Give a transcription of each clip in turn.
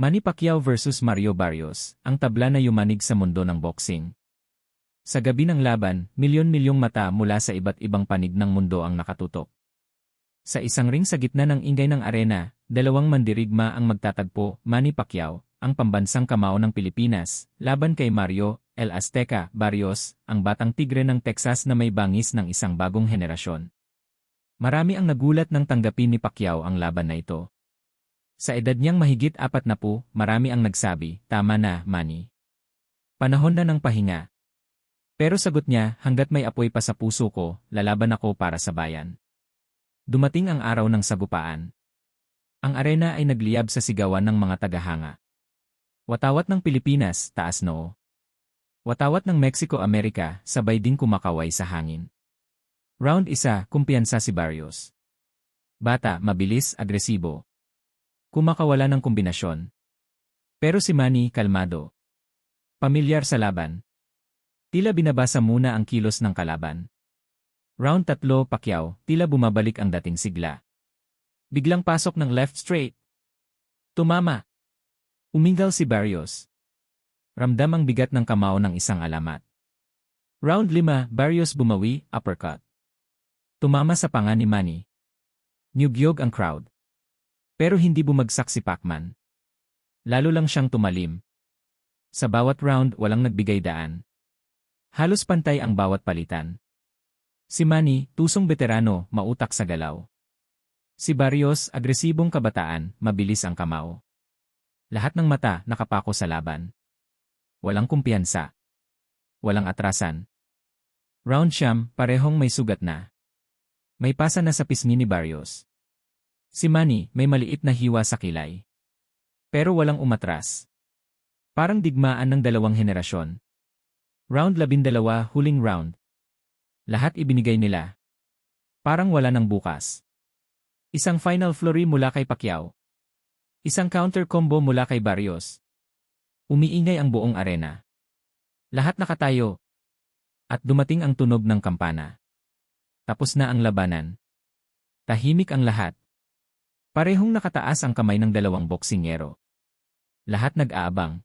Manny Pacquiao vs Mario Barrios, ang tabla na yumanig sa mundo ng boxing. Sa gabi ng laban, milyon-milyong mata mula sa iba't ibang panig ng mundo ang nakatutok. Sa isang ring sa gitna ng ingay ng arena, dalawang mandirigma ang magtatagpo, Manny Pacquiao, ang pambansang kamao ng Pilipinas, laban kay Mario, El Azteca, Barrios, ang batang tigre ng Texas na may bangis ng isang bagong henerasyon. Marami ang nagulat nang tanggapin ni Pacquiao ang laban na ito. Sa edad niyang mahigit apat na po, marami ang nagsabi, tama na, Manny. Panahon na ng pahinga. Pero sagot niya, hanggat may apoy pa sa puso ko, lalaban ako para sa bayan. Dumating ang araw ng sagupaan. Ang arena ay nagliyab sa sigawan ng mga tagahanga. Watawat ng Pilipinas, taas noo. Watawat ng Mexico-Amerika, sabay din kumakaway sa hangin. Round 1, kumpiyansa si Barrios. Bata, mabilis, agresibo. Kumakawala ng kombinasyon. Pero si Manny, kalmado. Pamilyar sa laban. Tila binabasa muna ang kilos ng kalaban. Round 3, Pacquiao, tila bumabalik ang dating sigla. Biglang pasok ng left straight. Tumama. Umingal si Barrios. Ramdam ang bigat ng kamao ng isang alamat. Round 5, Barrios bumawi, uppercut. Tumama sa panga ni Manny. Nyugyog ang crowd. Pero hindi bumagsak si Pacman. Lalo lang siyang tumalim. Sa bawat round walang nagbigay daan. Halos pantay ang bawat palitan. Si Manny, tusong veterano, mautak sa galaw. Si Barrios, agresibong kabataan, mabilis ang kamao. Lahat ng mata nakapako sa laban. Walang kumpiyansa. Walang atrasan. Round siyam, parehong may sugat na. May pasa na sa pisngi ni Barrios. Si Manny, may maliit na hiwa sa kilay. Pero walang umatras. Parang digmaan ng dalawang henerasyon. Round labindalawa, huling round. Lahat ibinigay nila. Parang wala ng bukas. Isang final flurry mula kay Pacquiao. Isang counter combo mula kay Barrios. Umiingay ang buong arena. Lahat nakatayo. At dumating ang tunog ng kampana. Tapos na ang labanan. Tahimik ang lahat. Parehong nakataas ang kamay ng dalawang boksingero. Lahat nag-aabang.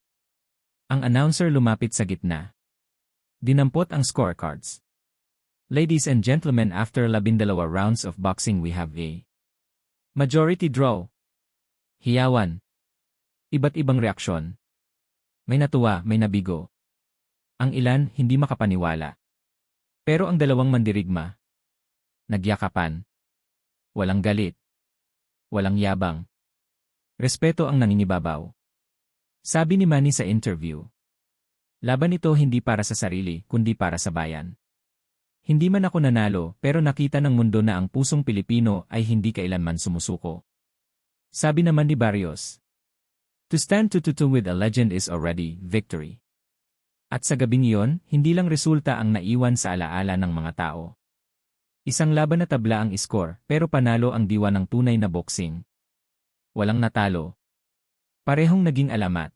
Ang announcer lumapit sa gitna. Dinampot ang scorecards. Ladies and gentlemen after labindalawa rounds of boxing we have a majority draw. Hiyawan. Iba't ibang reaksyon. May natuwa, may nabigo. Ang ilan, hindi makapaniwala. Pero ang dalawang mandirigma, nagyakapan. Walang galit. Walang yabang. Respeto ang nangingibabaw. Sabi ni Manny sa interview. Laban ito hindi para sa sarili, kundi para sa bayan. Hindi man ako nanalo, pero nakita ng mundo na ang pusong Pilipino ay hindi kailanman sumusuko. Sabi naman ni Barrios, To stand to-to-to with a legend is already victory. At sa gabing iyon, hindi lang resulta ang naiwan sa alaala ng mga tao. Isang laban na tabla ang score, pero panalo ang diwa ng tunay na boxing. Walang natalo. Parehong naging alamat.